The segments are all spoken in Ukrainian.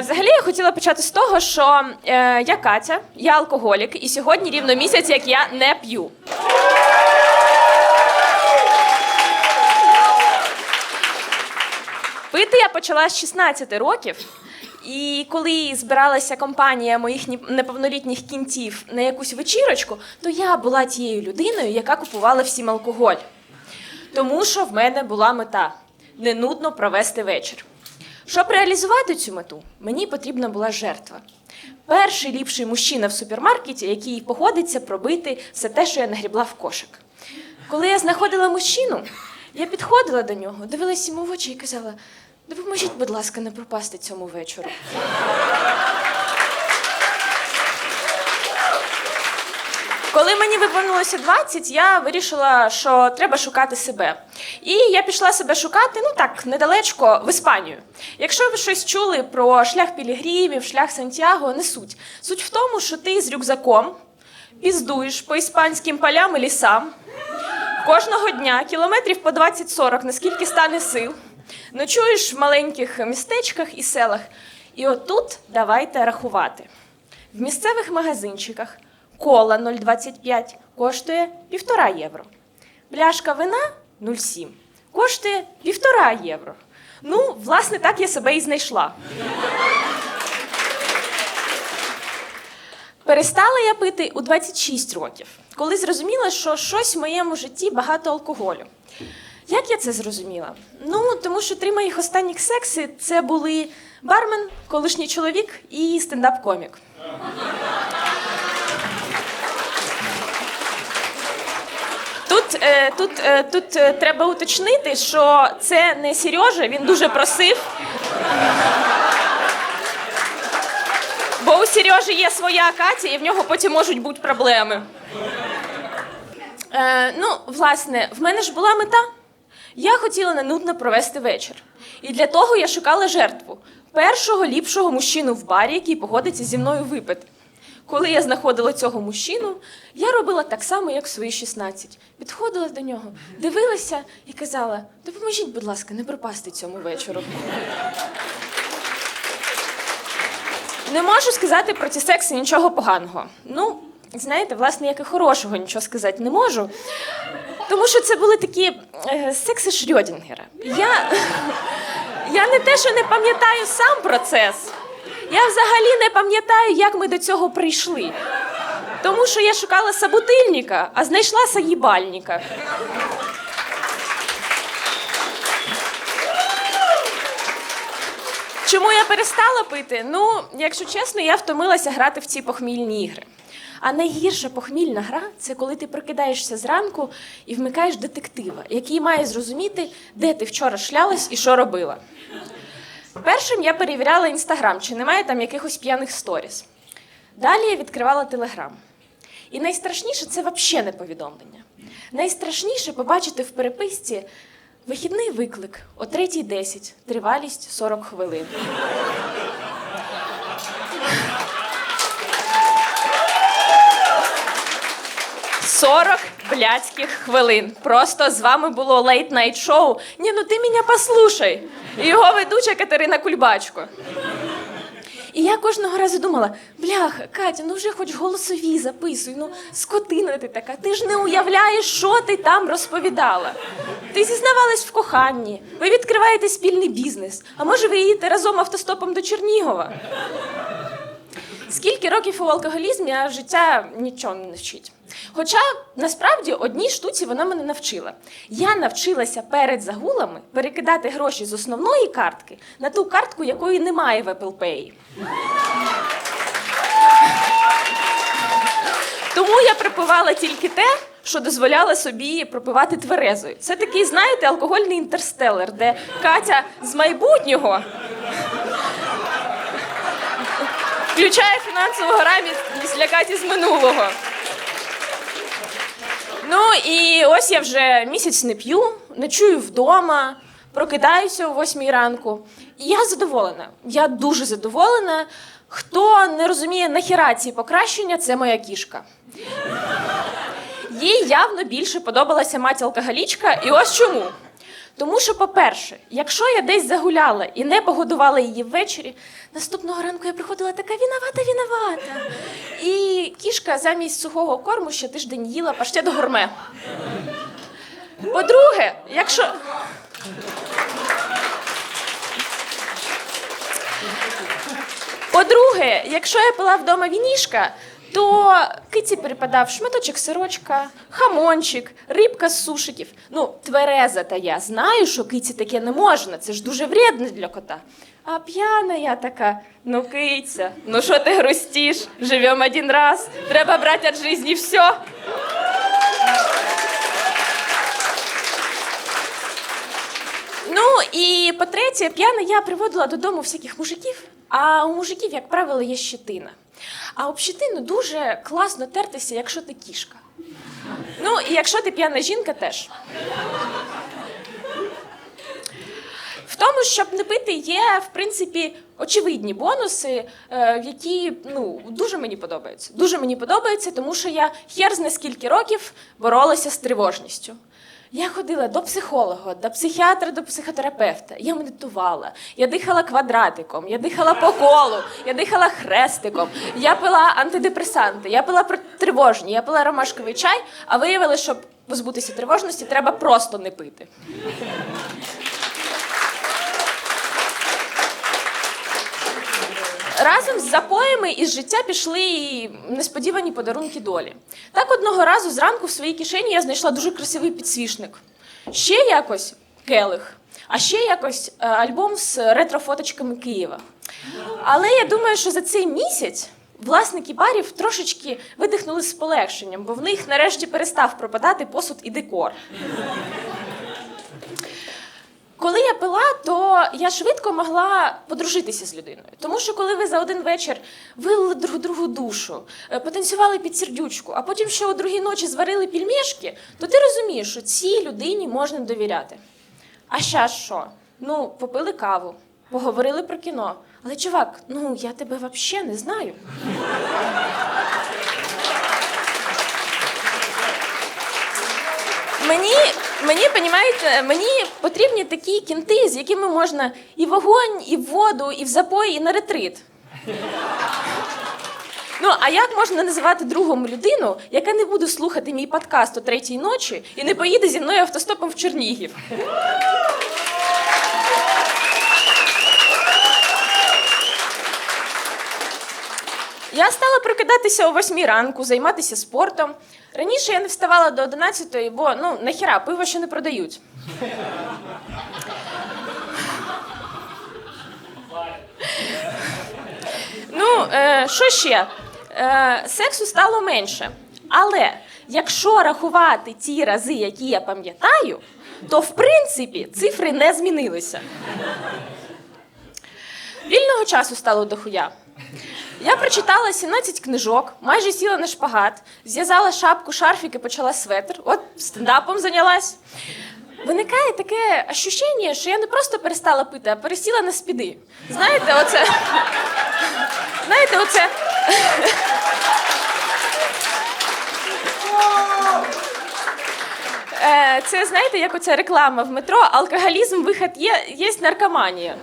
Взагалі я хотіла почати з того, що е, я Катя, я алкоголік, і сьогодні рівно місяць, як я не п'ю. Пити я почала з 16 років. І коли збиралася компанія моїх неповнолітніх кінців на якусь вечірочку, то я була тією людиною, яка купувала всім алкоголь. Тому що в мене була мета не нудно провести вечір. Щоб реалізувати цю мету, мені потрібна була жертва. Перший ліпший мужчина в супермаркеті, який погодиться пробити все те, що я нагрібла в кошик. Коли я знаходила мужчину, я підходила до нього, дивилась йому в очі і казала: допоможіть, будь ласка, не пропасти цьому вечору. Коли мені виповнилося 20, я вирішила, що треба шукати себе. І я пішла себе шукати, ну так, недалечко, в Іспанію. Якщо ви щось чули про шлях Пілігримів, шлях Сантьяго, не суть. Суть в тому, що ти з рюкзаком піздуєш по іспанським полям і лісам. Кожного дня кілометрів по 20-40, наскільки стане сил. Ночуєш в маленьких містечках і селах. І отут давайте рахувати. В місцевих магазинчиках кола 0,25 коштує 1,5 євро. Пляшка вина 0,7 коштує 1,5 євро. Ну, власне, так я себе і знайшла. Перестала я пити у 26 років, коли зрозуміла, що щось в моєму житті багато алкоголю. Як я це зрозуміла? Ну, тому що три моїх останніх секси це були бармен, колишній чоловік і стендап-комік. Тут, е, тут, е, тут е, треба уточнити, що це не Сережа, він дуже просив. Бо у Сережі є своя Катя, і в нього потім можуть бути проблеми. Е, ну, власне, в мене ж була мета. Я хотіла ненудно провести вечір. І для того я шукала жертву першого ліпшого мужчину в барі, який погодиться зі мною випити. Коли я знаходила цього мужчину, я робила так само, як свої 16. Підходила до нього, дивилася і казала: допоможіть, будь ласка, не пропасти цьому вечору. Не можу сказати про ці секси нічого поганого. Ну, знаєте, власне, як і хорошого нічого сказати не можу. Тому що це були такі е, секси Шрьодінгера. Я, я не те, що не пам'ятаю сам процес. Я взагалі не пам'ятаю, як ми до цього прийшли. Тому що я шукала собутильника, а знайшла сагібальника. Чому я перестала пити? Ну, якщо чесно, я втомилася грати в ці похмільні ігри. А найгірша похмільна гра це коли ти прокидаєшся зранку і вмикаєш детектива, який має зрозуміти, де ти вчора шлялась і що робила. Першим я перевіряла інстаграм, чи немає там якихось п'яних сторіс. Далі я відкривала телеграм. І найстрашніше це взагалі не повідомлення. Найстрашніше побачити в переписці вихідний виклик о 3.10, тривалість 40 хвилин. «40 Блядських хвилин. Просто з вами було лейт найт шоу. Ні, ну ти мене послушай. І його ведуча Катерина Кульбачко. І я кожного разу думала: бляха, Катя, ну вже хоч голосові записуй, ну скотина ти така, ти ж не уявляєш, що ти там розповідала. Ти зізнавалась в коханні, ви відкриваєте спільний бізнес. А може, ви їдете разом автостопом до Чернігова? Скільки років у алкоголізмі, а життя нічого не вчить. Хоча насправді одній штуці вона мене навчила. Я навчилася перед загулами перекидати гроші з основної картки на ту картку, якої немає в Apple Pay. Тому я припивала тільки те, що дозволяла собі пропивати тверезою. Це такий, знаєте, алкогольний інтерстелер, де Катя з майбутнього включає фінансову грамотність для Каті з минулого. Ну і ось я вже місяць не п'ю, ночую вдома, прокидаюся о 8 ранку. І я задоволена. Я дуже задоволена. Хто не розуміє нахіра ці покращення, це моя кішка. Їй явно більше подобалася мать алкоголічка, і ось чому. Тому що, по-перше, якщо я десь загуляла і не погодувала її ввечері, наступного ранку я приходила така віновата, віновата. І кішка замість сухого корму ще тиждень їла паштет гурме. По-друге, якщо. По-друге, якщо я пила вдома вінішка, то киці перепадав шматочок сирочка, хамончик, рибка з сушиків. Ну, твереза та я знаю, що киці таке не можна, це ж дуже вредно для кота. А п'яна я така, ну киця, ну що ти грустиш? Живем один раз, треба брати від житті все. Ну і по-третє, п'яна я приводила додому всяких мужиків, а у мужиків, як правило, є щетина. А об щетину дуже класно тертися, якщо ти кішка. Ну, і якщо ти п'яна жінка, теж. В тому, щоб не пити, є, в принципі, очевидні бонуси, е, які ну, дуже мені подобаються. Дуже мені подобається, тому що я хер зна скільки років боролася з тривожністю. Я ходила до психолога, до психіатра, до психотерапевта. Я медитувала, я дихала квадратиком, я дихала по колу, я дихала хрестиком, я пила антидепресанти, я пила тривожні, я пила ромашковий чай, а виявили, щоб позбутися тривожності, треба просто не пити. Разом з запоями із життя пішли і несподівані подарунки долі. Так одного разу зранку в своїй кишені я знайшла дуже красивий підсвічник. Ще якось келих, а ще якось е, альбом з ретро-фоточками Києва. Але я думаю, що за цей місяць власники барів трошечки видихнули з полегшенням, бо в них нарешті перестав пропадати посуд і декор. Коли я пила, то я швидко могла подружитися з людиною. Тому що коли ви за один вечір вилили друг другу душу, е, потанцювали під сердючку, а потім ще о другій ночі зварили пільмешки, то ти розумієш, що цій людині можна довіряти. А щас що? Ну, попили каву, поговорили про кіно. Але, чувак, ну я тебе взагалі не знаю. Мені, мені, понімаєте, мені потрібні такі кінти, з якими можна і вогонь, і воду, і в запої, і на ретрит. Ну, а як можна називати другом людину, яка не буде слухати мій подкаст о третій ночі і не поїде зі мною автостопом в Чернігів? Я стала прокидатися о 8 ранку, займатися спортом. Раніше я не вставала до 11, бо ну нахіра, пиво ще не продають. Ну, е, що ще? Е, сексу стало менше. Але якщо рахувати ті рази, які я пам'ятаю, то в принципі цифри не змінилися. Вільного часу стало дохуя. Я прочитала 17 книжок, майже сіла на шпагат, зв'язала шапку, шарфік і почала светр. От стендапом зайнялась. Виникає таке ощущення, що я не просто перестала пити, а пересіла на спіди. Знаєте, оце. Знаєте, оце. Е, Це знаєте, як оця реклама в метро, алкоголізм, вихід є, є наркоманія.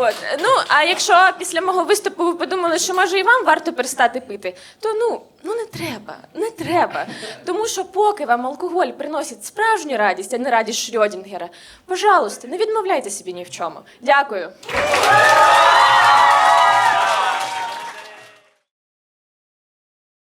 От. Ну, а якщо після мого виступу ви подумали, що може і вам варто перестати пити, то ну, ну не треба, не треба. Тому що поки вам алкоголь приносить справжню радість, а не радість Шрьодінгера, пожалуйста, не відмовляйте собі ні в чому. Дякую.